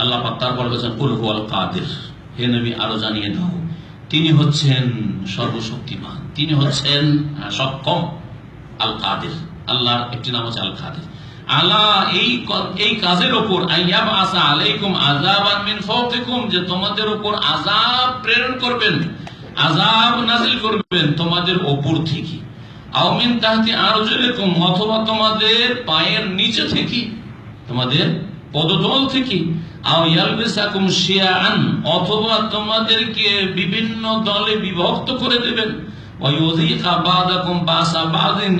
আল্লাহ কাদের। হে নবী, আরও জানিয়ে দাও। তিনি হচ্ছেন সর্বশক্তিমান। তিনি হচ্ছেন সক্ষম আল কাদের আল্লাহর একটি নাম হচ্ছে আল কাদের আলা এই এই কাজের উপর আইয়াব আসা আলাইকুম আযাবান মিন যে তোমাদের উপর আযাব প্রেরণ করবেন, আযাব নাজিল করবেন তোমাদের উপর থেকে। আও মিন তাহতি আরজুলিকুম, অথবা তোমাদের পায়ের নিচে থেকে তোমাদের পদতল থেকে অথবা তোমাদেরকে বিভিন্ন দলে বিভক্ত করে দেবেন।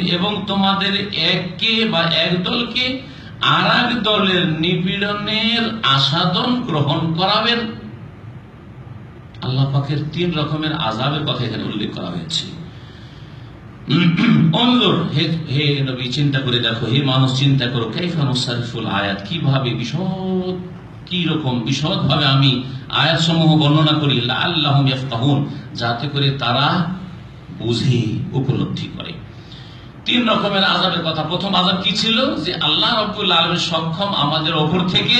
এবং তোমাদের এককে বা এক দলকে আর এক দলের নিপীড়নের আসাদন গ্রহণ করাবেন। আল্লাহ পাকের তিন রকমের আজাবের কথা এখানে উল্লেখ করা হয়েছে। অন্দর হে হে নবী, চিন্তা করে দেখো, হে মানুষ, চিন্তা করো, কাইফা নুসারিফুল আয়াত? কীভাবে বিশদ কি রকম বিশদ ভাবে আমি আয়াত সমূহ বর্ণনা করি? আল্লাহ ইয়াফতাহুন যাতে করে তারা বুঝে, উপলব্ধি করে। তিন রকমের আজাবের কথা। প্রথম আজাব কি ছিল? যে আল্লাহ রব্বুল আলমী সক্ষম আমাদের ওপর থেকে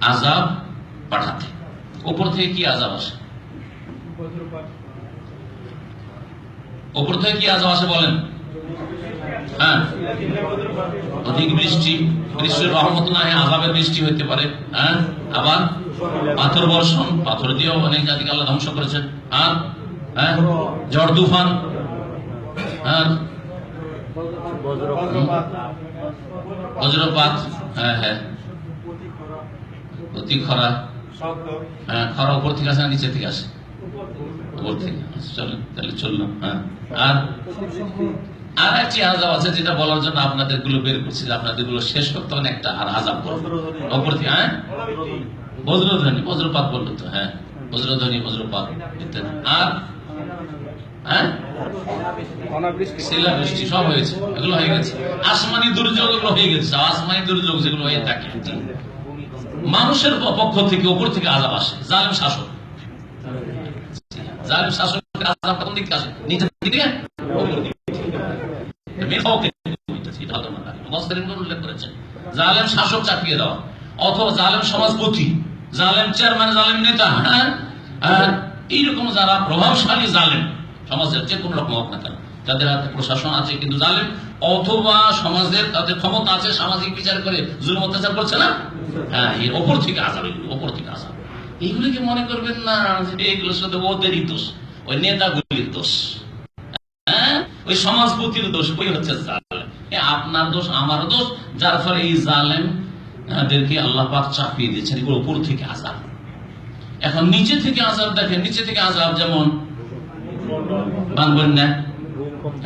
আজাব পাঠাতে ওপর থেকে কি আজাব আসে? ওপর থেকে কি আজাব আসে বলেন? হ্যাঁ? অধিক বৃষ্টি, বৃষ্টির রহমত না হয় আজাবের বৃষ্টি হইতে পারে হ্যাঁ? আবার পাথর বর্ষণ, পাথর দিয়েও অনেক জাতিকে আল্লাহ ধ্বংস করেছেন, আর হ্যাঁ? ঝড় তুফান, আর বজ্রপাত হ্যাঁ হ্যাঁ। অতি খরা হ্যাঁ খরা উপর থেকে আসে না, নিচে থেকে আসে। হ্যাঁ। হ্যাঁ? হ্যাঁ। হ্যাঁ? সব হয়েছে, এগুলো হয়ে গেছে। আসমানি দুর্যোগ হয়ে গেছে আসমানি দুর্যোগ যেগুলো হয়ে থাকে। মানুষের পক্ষ থেকে, উপর থেকে আজাব আসে, জালেম শাসক। জালেম শাসক আজাব কোন আসে জালেম শাসক চাপিয়ে দেওয়া। অথবা জালেম সমাজপতি, জালেম চেয়ারম্যান জালেম নেতা হ্যাঁ? এইরকম যারা প্রভাবশালী জালেম, সমাজের যে কোনো রকম হোক না কেন, যাদের হাতে প্রশাসন আছে কিন্তু জালেম, অথবা সমাজের তাদের ক্ষমতা আছে, সামাজিক বিচার করে, জুলুম অত্যাচার করছে না? হ্যাঁ এর ওপর থেকে এগুলো, ওপর থেকে আসাম এইগুলিকে মনে করবেন না? এগুলো শুধু ওদেরই দোষ। ওই নেতাগুলির দোষ। হ্যাঁ? ওই সমাজপতির দোষ, ওই হচ্ছে জালেম। আপনার দোষ আমার দোষ। যার ফলে এই জালেম দেরকে আল্লাহ পাক চাপিয়ে দিয়েছেন এগুলো উপর থেকে আজাব এখন নিচে থেকে আজাব দেখেন, নিচে থেকে আজাব যেমন বানবন্যা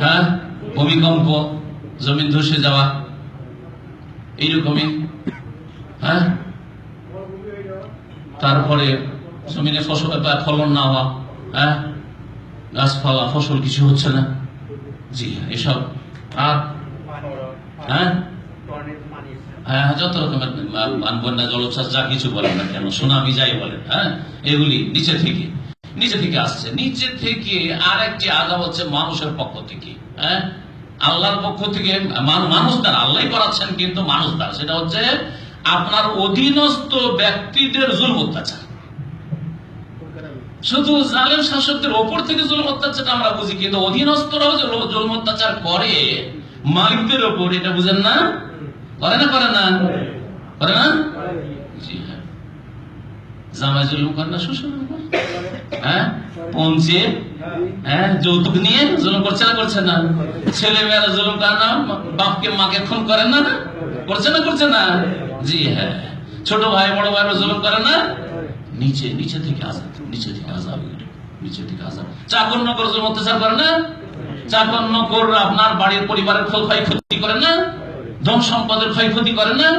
হ্যাঁ? ভূমিকম্প, জমিন ধসে যাওয়া, এইরকমই। হ্যাঁ? তারপরে জমিনে ফসল ফলন না হওয়া হ্যাঁ? গাছপালা, ফসল কিছু হচ্ছে না। জি, এসব। আর হ্যাঁ? হ্যাঁ যত রকমের বন্যা, জলোচ্ছ্বাস, যা কিছু বলেন না কেন, সুনামি যাই বলেন হ্যাঁ? এগুলি নিচে থেকে নিচে থেকে আসছে। নিচে থেকে আর একটি আজাব হচ্ছে মানুষের পক্ষ থেকে হ্যাঁ? আল্লাহর পক্ষ থেকে মান- মানুষ দ্বারা আল্লাহ করাচ্ছেন, কিন্তু মানুষ দ্বারা সেটা হচ্ছে আপনার অধীনস্থ ব্যক্তিদের জুল অত্যাচার। শুধু জালেম শাসকদের ওপর থেকে জুলুম অত্যাচার আমরা বুঝি, কিন্তু অধীনস্থরাও যে লো- জুলুম অত্যাচার করে, মালিকদের ওপর, এটা বুঝেন না? করে না করে না? করে না? জি হ্যাঁ। জামাই জুলুম করে না, শ্বশুর হ্যাঁ? পৌঁছে হ্যাঁ যৌতুক নিয়ে জুলুম করছে না করছে না? ছেলে মেয়েরা জুলুম করে না, বাপকে, মাকে খুন করে না? করছে না করছে না? জি হ্যাঁ। ছোট ভাই, বড় ভাইরা জুলুম করে না? নিচে নিচে থেকে আজাব নিচে থেকে আজাব নিচে থেকে আজাব চাকর নকর জুলুম অত্যাচার করে না? চাকর নকর আপনার বাড়ির পরিবারের ক্ষয় ক্ষয়ক্ষতি করে না? ধন সম্পদের ক্ষয়ক্ষতি করে না?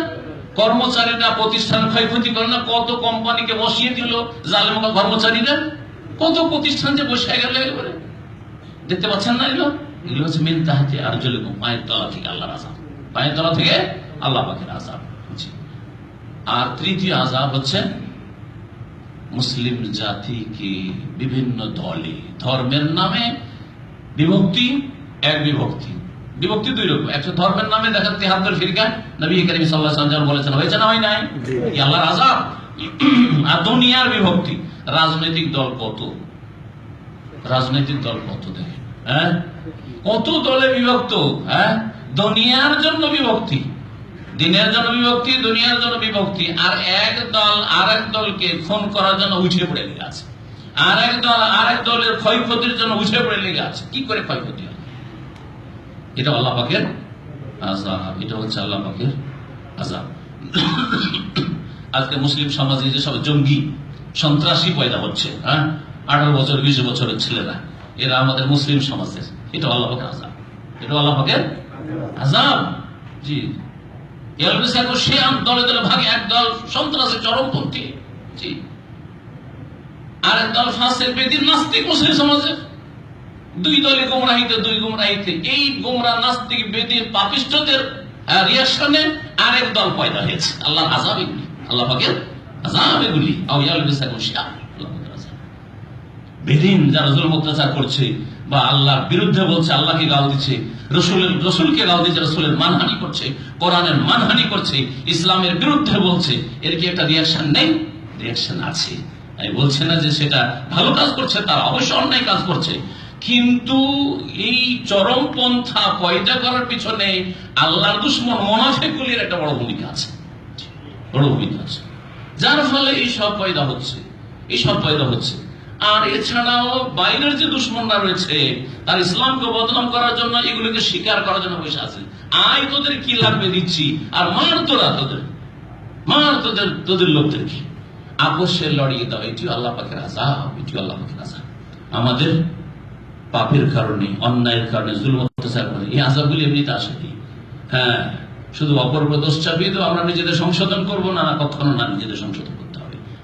কর্মচারীরা প্রতিষ্ঠানের ক্ষয়ক্ষতি করে না? কত কোম্পানিকে বসিয়ে দিল জালেম কর্মচারীরা? কত প্রতিষ্ঠান যে বসে গেল একেবারে দেখতে পাচ্ছেন না এগুলো? এগুলো হচ্ছে মিন তাহাতে আর জলে পায়ের তলা থেকে আল্লাহ আজাব পায়ের তলা থেকে আল্লাহ পাখের আজাব আর তৃতীয় আজাব হচ্ছে মুসলিম জাতিকে বিভিন্ন দলে ধর্মের নামে বিভক্তি এক বিভক্তি। বিভক্তি দুই রকম একটা ধর্মের নামে দেখেন তেহাত্তর ফিরকা নবী করিম সাল্লাহ সাল্লাম বলেছেন হয়েছে না হয় নাই? কি আল্লাহর আজাব আর দুনিয়ার বিভক্তি রাজনৈতিক দল কত? রাজনৈতিক দল কত দেখে হ্যাঁ? কত দলে বিভক্ত হ্যাঁ? দুনিয়ার জন্য বিভক্তি। দিনের জন্য বিভক্তি, দুনিয়ার জন্য বিভক্তি। আর এক দল আর এক দলকে খুন করার জন্য উঠে পড়ে লেগে আছে। আর এক দল আর এক দলের ক্ষয়ক্ষতির জন্য উঠে পড়ে লেগে আছে। কি করে ক্ষয়ক্ষতি হয়? এটা আল্লাহ পাকের আজাব এটা হচ্ছে আল্লাহ পাকের আজাব আজকে মুসলিম সমাজে যে সব জঙ্গি, সন্ত্রাসী পয়দা হচ্ছে হ্যাঁ? আঠারো বছর, বিশ বছরের ছেলেরা, এরা আমাদের মুসলিম সমাজের। এটা আল্লাহ পাকের আজাব এটা আল্লাহ পাকের আজাব জি। সে দলে দলে ভাগে, এক দল সন্ত্রাসী, চরমপন্থী। জি। আর এক দল ফাঁসের বেদির নাস্তিক মুসলিম সমাজের দুই দলে গোমরাহিতে, দুই গোমরাহিতে। এই গোমরা নাস্তিক বেদির পাপিষ্টদের রিয়াকশনে আরেক দল পয়দা হয়েছে। আল্লাহ আজাব এগুলি। আল্লাহ পাকের আজাব এগুলি। আউয়াল বিসা কুশিয়া আল্লাহ পাকের আজাব বেদিন যারা জুলুম অত্যাচার করছে বা আল্লাহর বিরুদ্ধে বলছে, আল্লাহকে গাল দিচ্ছে, রসুলের রসুলকে গাল দিচ্ছে, রসুলের মানহানি করছে, কোরআনের মানহানি করছে, ইসলামের বিরুদ্ধে বলছে, এর কি একটা রিয়াকশন নেই? রিয়াকশন আছে। বলছি না যে সেটা ভালো কাজ করছে, তারা অবশ্যই অন্যায় কাজ করছে। কিন্তু এই চরম পন্থা পয়দা করার পিছনে আল্লাহর দুশ্মন মোনাফেকগুলির একটা বড় ভূমিকা আছে। বড় ভূমিকা আছে। যার ফলে এই সব পয়দা হচ্ছে। এই সব পয়দা হচ্ছে। আর এছাড়াও বাইরের যে দুশ্মনরা রয়েছে, তার ইসলামকে বদনাম করার জন্য এগুলোকে স্বীকার করার জন্য বসে আছে। আয় তোদের কি লাগবে দিচ্ছি? আর মার তোরা তোদের। মার তোদের তোদের লোকদেরকে আপোষে লড়িয়ে দাও, এটিও আল্লাহ পাখের আজাব এটিও আল্লাহ পাখের আজাব আমাদের পাপের কারণে, অন্যায়ের কারণে জুল অত্যাচার করে, এই আজাবগুলি এমনিতে আসেনি হ্যাঁ শুধু অপর দোষ চাপিয়ে তো আমরা নিজেদের সংশোধন করব না, কখনো না নিজেদের সংশোধন করতে হবে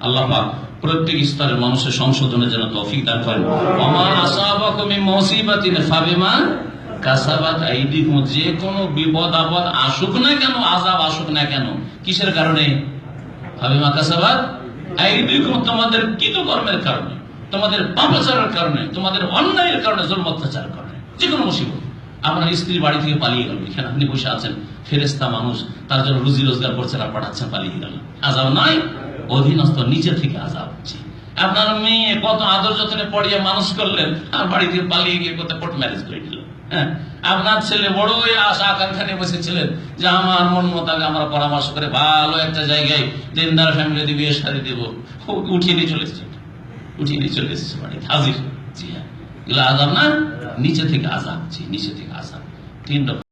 আল্লাহ পাক প্রত্যেক স্তরের মানুষের সংশোধনের জন্য তৌফিক দান করেন। ওমা আসাবাকুম মুসিবাতিন, ফাবিমা যে কোনো বিপদ আপদ আসুক না কেন আসুক না কেন, কিসের কারণে? তোমাদের কারণে, তোমাদের পাপাচারের কারণে, তোমাদের অন্যায়ের কারণে কারণে যে কোনো আপনার স্ত্রী বাড়ি থেকে পালিয়ে গেল, এখানে আপনি বসে আছেন ফেরেস্তা মানুষ, তার জন্য রুজি রোজগার করছেন আর পাঠাচ্ছেন, পালিয়ে গেল। আজাব নয়। অধীনস্থ, নিচে থেকে আজাব হচ্ছে। আপনার মেয়ে কত আদর যত্নে পড়িয়ে মানুষ করলেন, আর বাড়ি থেকে পালিয়ে গিয়ে কত কোর্ট ম্যারেজ করে দিল হ্যাঁ? আপনার ছেলে বড় আশা আকাঙ্ক্ষা নিয়ে বসেছিলেন যে আমার মন মোতাবেক আমরা পরামর্শ করে ভালো একটা জায়গায় দিনদার ফ্যামিলি বিয়ে শাড়ি দেবো। উঠিয়ে নিয়ে চলে এসেছে। উঠিয়ে নিয়ে চলে এসেছে বাড়িতে হাজির। জি হ্যাঁ। এগুলো আজাব না? নিচে থেকে আজাব। জি, নিচে থেকে আজাব। তিন